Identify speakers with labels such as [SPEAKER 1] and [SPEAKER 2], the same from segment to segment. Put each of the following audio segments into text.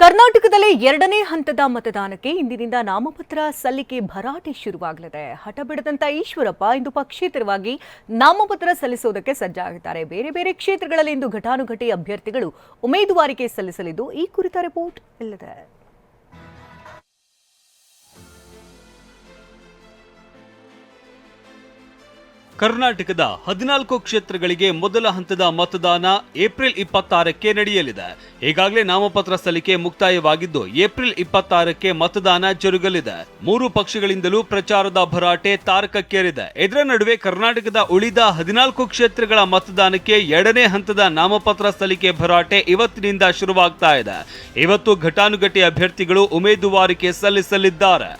[SPEAKER 1] ಕರ್ನಾಟಕದಲ್ಲಿ ಎರಡನೇ ಹಂತದ ಮತದಾನಕ್ಕೆ ಇಂದಿನಿಂದ ನಾಮಪತ್ರ ಸಲ್ಲಿಕೆ ಭರಾಟೆ ಶುರುವಾಗಲಿದೆ. ಹಠ ಬಿಡದಂತ ಈಶ್ವರಪ್ಪ ಇಂದು ಪಕ್ಷೇತರವಾಗಿ ನಾಮಪತ್ರ ಸಲ್ಲಿಸುವುದಕ್ಕೆ ಸಜ್ಜಾಗಿದ್ದಾರೆ ಬೇರೆ ಬೇರೆ ಕ್ಷೇತ್ರಗಳಲ್ಲಿ ಇಂದು ಘಟಾನುಘಟಿ ಅಭ್ಯರ್ಥಿಗಳು ಉಮೇದುವಾರಿಕೆ ಸಲ್ಲಿಸಲಿದ್ದು ಈ ಕುರಿತ ರಿಪೋರ್ಟ್ ಇಲ್ಲಿದೆ.
[SPEAKER 2] ಕರ್ನಾಟಕದ ಹದಿನಾಲ್ಕು ಕ್ಷೇತ್ರಗಳಿಗೆ ಮೊದಲ ಹಂತದ ಮತದಾನ ಏಪ್ರಿಲ್ ಇಪ್ಪತ್ತಾರಕ್ಕೆ ನಡೆಯಲಿದೆ. ಈಗಾಗಲೇ ನಾಮಪತ್ರ ಸಲ್ಲಿಕೆ ಮುಕ್ತಾಯವಾಗಿದ್ದು, ಏಪ್ರಿಲ್ ಇಪ್ಪತ್ತಾರಕ್ಕೆ ಮತದಾನ ಜರುಗಲಿದೆ. ಮೂರು ಪಕ್ಷಗಳಿಂದಲೂ ಪ್ರಚಾರದ ಭರಾಟೆ ತಾರಕಕ್ಕೇರಿದೆ. ಇದರ ನಡುವೆ ಕರ್ನಾಟಕದ ಉಳಿದ ಹದಿನಾಲ್ಕು ಕ್ಷೇತ್ರಗಳ ಮತದಾನಕ್ಕೆ ಎರಡನೇ ಹಂತದ ನಾಮಪತ್ರ ಸಲ್ಲಿಕೆ ಭರಾಟೆ ಇವತ್ತಿನಿಂದ ಶುರುವಾಗ್ತಾ ಇದೆ. ಇವತ್ತು ಘಟಾನುಘಟಿ ಅಭ್ಯರ್ಥಿಗಳು ಉಮೇದುವಾರಿಕೆ ಸಲ್ಲಿಸಲಿದ್ದಾರೆ.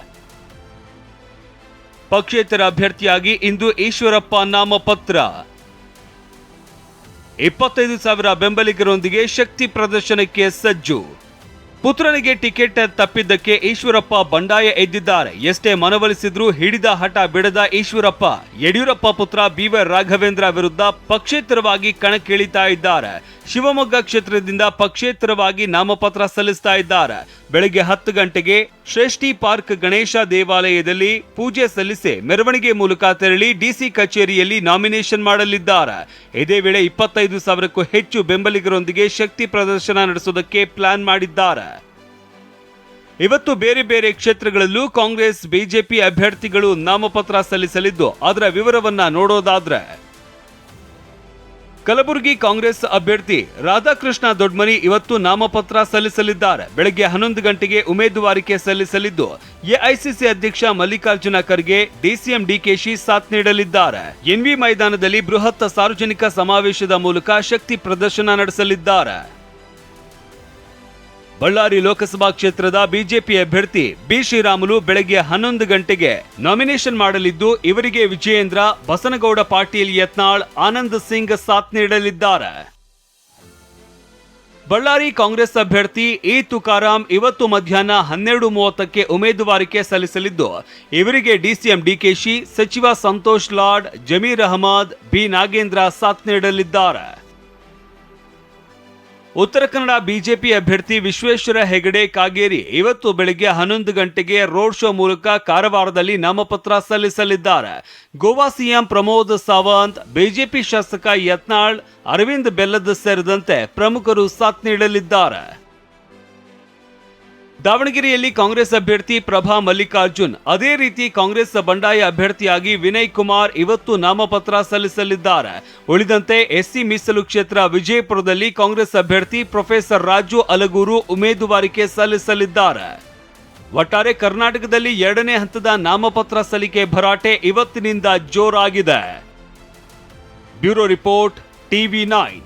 [SPEAKER 2] ಪಕ್ಷೇತರ ಅಭ್ಯರ್ಥಿಯಾಗಿ ಇಂದು ಈಶ್ವರಪ್ಪ ನಾಮಪತ್ರ. ಇಪ್ಪತ್ತೈದು ಸಾವಿರ ಬೆಂಬಲಿಗರೊಂದಿಗೆ ಶಕ್ತಿ ಪ್ರದರ್ಶನಕ್ಕೆ ಸಜ್ಜು. ಪುತ್ರನಿಗೆ ಟಿಕೆಟ್ ತಪ್ಪಿದ್ದಕ್ಕೆ ಈಶ್ವರಪ್ಪ ಬಂಡಾಯ ಎದ್ದಿದ್ದಾರೆ. ಎಷ್ಟೇ ಮನವೊಲಿಸಿದ್ರೂ ಹಿಡಿದ ಹಠ ಬಿಡದ ಈಶ್ವರಪ್ಪ, ಯಡಿಯೂರಪ್ಪ ಪುತ್ರ ಬಿವೈ ರಾಘವೇಂದ್ರ ವಿರುದ್ಧ ಪಕ್ಷೇತರವಾಗಿ ಕಣಕ್ಕಿಳಿತಾ ಇದ್ದಾರೆ. ಶಿವಮೊಗ್ಗ ಕ್ಷೇತ್ರದಿಂದ ಪಕ್ಷೇತರವಾಗಿ ನಾಮಪತ್ರ ಸಲ್ಲಿಸ್ತಾ ಇದ್ದಾರೆ. ಬೆಳಗ್ಗೆ ಹತ್ತು ಗಂಟೆಗೆ ಶ್ರೇಷ್ಠಿ ಪಾರ್ಕ್ ಗಣೇಶ ದೇವಾಲಯದಲ್ಲಿ ಪೂಜೆ ಸಲ್ಲಿಸಿ ಮೆರವಣಿಗೆ ಮೂಲಕ ತೆರಳಿ ಡಿಸಿ ಕಚೇರಿಯಲ್ಲಿ ನಾಮಿನೇಷನ್ ಮಾಡಲಿದ್ದಾರೆ. ಇದೇ ವೇಳೆ ಇಪ್ಪತ್ತೈದು ಸಾವಿರಕ್ಕೂ ಹೆಚ್ಚು ಬೆಂಬಲಿಗರೊಂದಿಗೆ ಶಕ್ತಿ ಪ್ರದರ್ಶನ ನಡೆಸೋದಕ್ಕೆ ಪ್ಲಾನ್ ಮಾಡಿದ್ದಾರೆ. ಇವತ್ತು ಬೇರೆ ಬೇರೆ ಕ್ಷೇತ್ರಗಳಲ್ಲೂ ಕಾಂಗ್ರೆಸ್, ಬಿಜೆಪಿ ಅಭ್ಯರ್ಥಿಗಳು ನಾಮಪತ್ರ ಸಲ್ಲಿಸಲಿದ್ದು, ಅದರ ವಿವರವನ್ನ ನೋಡೋದಾದ್ರೆ ಕಲಬುರಗಿ ಕಾಂಗ್ರೆಸ್ ಅಭ್ಯರ್ಥಿ ರಾಧಾಕೃಷ್ಣ ದೊಡ್ಮನಿ ಇವತ್ತು ನಾಮಪತ್ರ ಸಲ್ಲಿಸಲಿದ್ದಾರೆ. ಬೆಳಗ್ಗೆ ಹನ್ನೊಂದು ಗಂಟೆಗೆ ಉಮೇದುವಾರಿಕೆ ಸಲ್ಲಿಸಲಿದ್ದು, ಎಐಸಿಸಿ ಅಧ್ಯಕ್ಷ ಮಲ್ಲಿಕಾರ್ಜುನ ಖರ್ಗೆ, ಡಿಸಿಎಂ ಡಿಕೆಶಿ ಸಾಥ್ ನೀಡಲಿದ್ದಾರೆ. ಎನ್ವಿ ಮೈದಾನದಲ್ಲಿ ಬೃಹತ್ ಸಾರ್ವಜನಿಕ ಸಮಾವೇಶದ ಮೂಲಕ ಶಕ್ತಿ ಪ್ರದರ್ಶನ ನಡೆಸಲಿದ್ದಾರೆ. ಬಳ್ಳಾರಿ ಲೋಕಸಭಾ ಕ್ಷೇತ್ರದ ಬಿಜೆಪಿ ಅಭ್ಯರ್ಥಿ ಬಿ ಶ್ರೀರಾಮುಲು ಬೆಳಗ್ಗೆ ಹನ್ನೊಂದು ಗಂಟೆಗೆ ನಾಮಿನೇಷನ್ ಮಾಡಲಿದ್ದು, ಇವರಿಗೆ ವಿಜಯೇಂದ್ರ, ಬಸನಗೌಡ ಪಾಟೀಲ್ ಯತ್ನಾಳ್, ಆನಂದ್ ಸಿಂಗ್ ಸಾಥ್ ನೀಡಲಿದ್ದಾರೆ. ಬಳ್ಳಾರಿ ಕಾಂಗ್ರೆಸ್ ಅಭ್ಯರ್ಥಿ ಇ ತುಕಾರಾಂ ಇವತ್ತು ಮಧ್ಯಾಹ್ನ ಹನ್ನೆರಡು ಮೂವತ್ತಕ್ಕೆ ಉಮೇದುವಾರಿಕೆ ಸಲ್ಲಿಸಲಿದ್ದು, ಇವರಿಗೆ ಡಿಸಿಎಂ ಡಿಕೆಶಿ ಸಚಿವ ಸಂತೋಷ್ ಲಾಡ್, ಜಮೀರ್ ಅಹಮದ್, ಬಿ ನಾಗೇಂದ್ರ ಸಾಥ್ ನೀಡಲಿದ್ದಾರೆ. ಉತ್ತರ ಕನ್ನಡ ಬಿಜೆಪಿ ಅಭ್ಯರ್ಥಿ ವಿಶ್ವೇಶ್ವರ ಹೆಗಡೆ ಕಾಗೇರಿ ಇವತ್ತು ಬೆಳಗ್ಗೆ ಹನ್ನೊಂದು ಗಂಟೆಗೆ ರೋಡ್ ಶೋ ಮೂಲಕ ಕಾರವಾರದಲ್ಲಿ ನಾಮಪತ್ರ ಸಲ್ಲಿಸಲಿದ್ದಾರೆ. ಗೋವಾ ಸಿಎಂ ಪ್ರಮೋದ್ ಸಾವಂತ್, ಬಿಜೆಪಿ ಶಾಸಕ ಯತ್ನಾಳ್, ಅರವಿಂದ್ ಬೆಲ್ಲದ್ ಸೇರಿದಂತೆ ಪ್ರಮುಖರು ಸಾಥ್ ನೀಡಲಿದ್ದಾರೆ. ದಾವಣಗೆರೆಯಲ್ಲಿ ಕಾಂಗ್ರೆಸ್ ಅಭ್ಯರ್ಥಿ ಪ್ರಭಾ ಮಲ್ಲಿಕಾರ್ಜುನ್. ಅದೇ ರೀತಿ ಕಾಂಗ್ರೆಸ್ ಬಂಡಾಯ ಅಭ್ಯರ್ಥಿಯಾಗಿ ವಿನಯ್ ಕುಮಾರ್ ಇವತ್ತು ನಾಮಪತ್ರ ಸಲ್ಲಿಸಲಿದ್ದಾರೆ. ಉಳಿದಂತೆ ಎಸ್ಸಿ ಮೀಸಲು ಕ್ಷೇತ್ರ ವಿಜಯಪುರದಲ್ಲಿ ಕಾಂಗ್ರೆಸ್ ಅಭ್ಯರ್ಥಿ ಪ್ರೊಫೆಸರ್ ರಾಜು ಅಲಗೂರು ಉಮೇದುವಾರಿಕೆ ಸಲ್ಲಿಸಲಿದ್ದಾರೆ. ಒಟ್ಟಾರೆ ಕರ್ನಾಟಕದಲ್ಲಿ ಎರಡನೇ ಹಂತದ ನಾಮಪತ್ರ ಸಲ್ಲಿಕೆ ಭರಾಟೆ ಇವತ್ತಿನಿಂದ ಜೋರಾಗಿದೆ. Bureau report, TV nine.